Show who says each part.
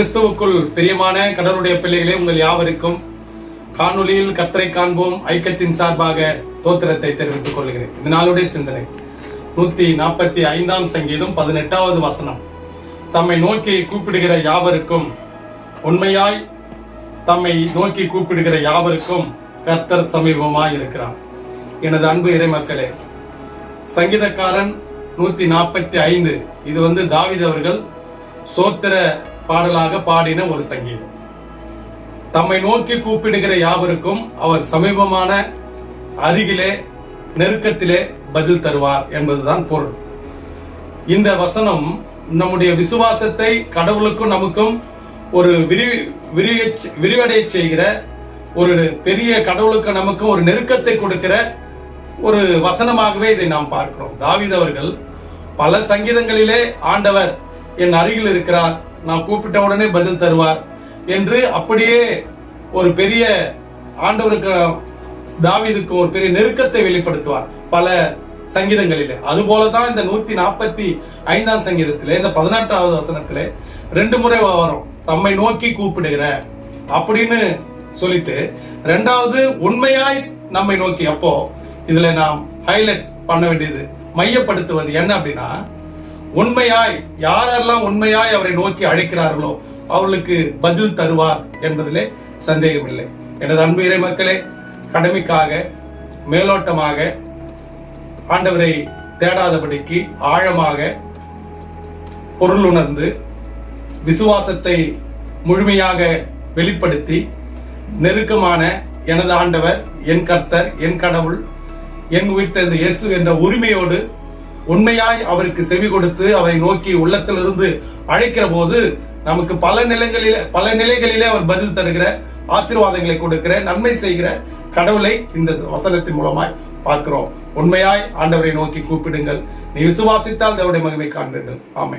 Speaker 1: கிறிஸ்துவுக்குள் பிரியமான கடவுளுடைய பிள்ளைகளே உங்கள் யாவருக்கும் காணொலியில் கத்தரை காண்போம். ஐக்கியத்தின் சார்பாக தோத்திரத்தை தெரிவித்துக் கொள்கிறேன். இந்த நாளுடைய சிந்தனை. நூத்தி நாற்பத்தி ஐந்தாம் சங்கீதம் பதினெட்டாவது வசனம். தம்மை நோக்கி கூப்பிடுகிற யாவருக்கும் உண்மையாய் தம்மை நோக்கி கூப்பிடுகிற யாவருக்கும் கர்த்தர் சமீபமாய் இருக்கிறார். எனது அன்பு இறைமக்களே சங்கீதக்காரன் நூத்தி நாற்பத்தி ஐந்து. இது வந்து தாவித் அவர்கள் சோத்திர பாடலாக பாடின ஒரு சங்கீதம். தம்மை நோக்கி கூப்பிடுகிற யாவருக்கும் அவர் சமீபமான அருகிலே நெருக்கத்திலே பதில் தருவார் என்பதுதான் பொருள். இந்த வசனம் நம்முடைய விசுவாசத்தை கடவுளுக்கும் நமக்கும் ஒரு விரி விரிவ- விரிவடைய செய்கிற ஒரு பெரிய கடவுளுக்கு நமக்கு ஒரு நெருக்கத்தை கொடுக்கிற ஒரு வசனமாகவே இதை நாம் பார்க்கிறோம். தாவிதவர்கள் அவர்கள் பல சங்கீதங்களிலே ஆண்டவர் என் அருகில் இருக்கிறார். நான் கூப்பிட்ட உடனே பதில் தருவார் என்று அப்படியே ஒரு பெரிய ஆண்டவருக்கு தாவிதுக்கு ஒரு பெரிய நெருக்கத்தை வெளிப்படுத்துவார் பல சங்கீதங்களிலே. அதுபோலதான் இந்த நூத்தி நாற்பத்தி ஐந்தாம் சங்கீதத்திலே இந்த பதினெட்டாவது வசனத்திலே ரெண்டு முறை வரும். தம்மை நோக்கி கூப்பிடுகிற அப்படின்னு சொல்லிட்டு ரெண்டாவது உண்மையாய் நம்மை நோக்கி. அப்போ இதுல நாம் ஹைலைட் பண்ண வேண்டியது மையப்படுத்துவது என்ன அப்படின்னா உண்மையாய் யாரெல்லாம் உண்மையாய் அவரை நோக்கி அழைக்கிறார்களோ அவர்களுக்கு பதில் தருவார் என்பதிலே சந்தேகமில்லை. எனது அன்பு இறை மக்களே கடமைக்காக மேலோட்டமாக ஆண்டவரை தேடாதபடிக்கு ஆழமாக பொருள் உணர்ந்து விசுவாசத்தை முழுமையாக வெளிப்படுத்தி நெருக்கமான எனது ஆண்டவர் என் கர்த்தர் என் கடவுள் என் உயிர்த்தெழுந்த இயேசு என்ற உரிமையோடு உண்மையாய் அவருக்கு செவி கொடுத்து அவரை நோக்கி உள்ளத்திலிருந்து அழைக்கிற போது நமக்கு பல நிலைகளிலே பல நிலைகளிலே அவர் பதில் தருகிற ஆசீர்வாதங்களை கொடுக்கிற நன்மை செய்கிற கடவுளை இந்த வசனத்தின் மூலமாய் பார்க்கிறோம். உண்மையாய் ஆண்டவரை நோக்கி கூப்பிடுங்கள். நீ விசுவாசித்தால் தேவடைய மகிமை காண்பீர்கள். ஆமை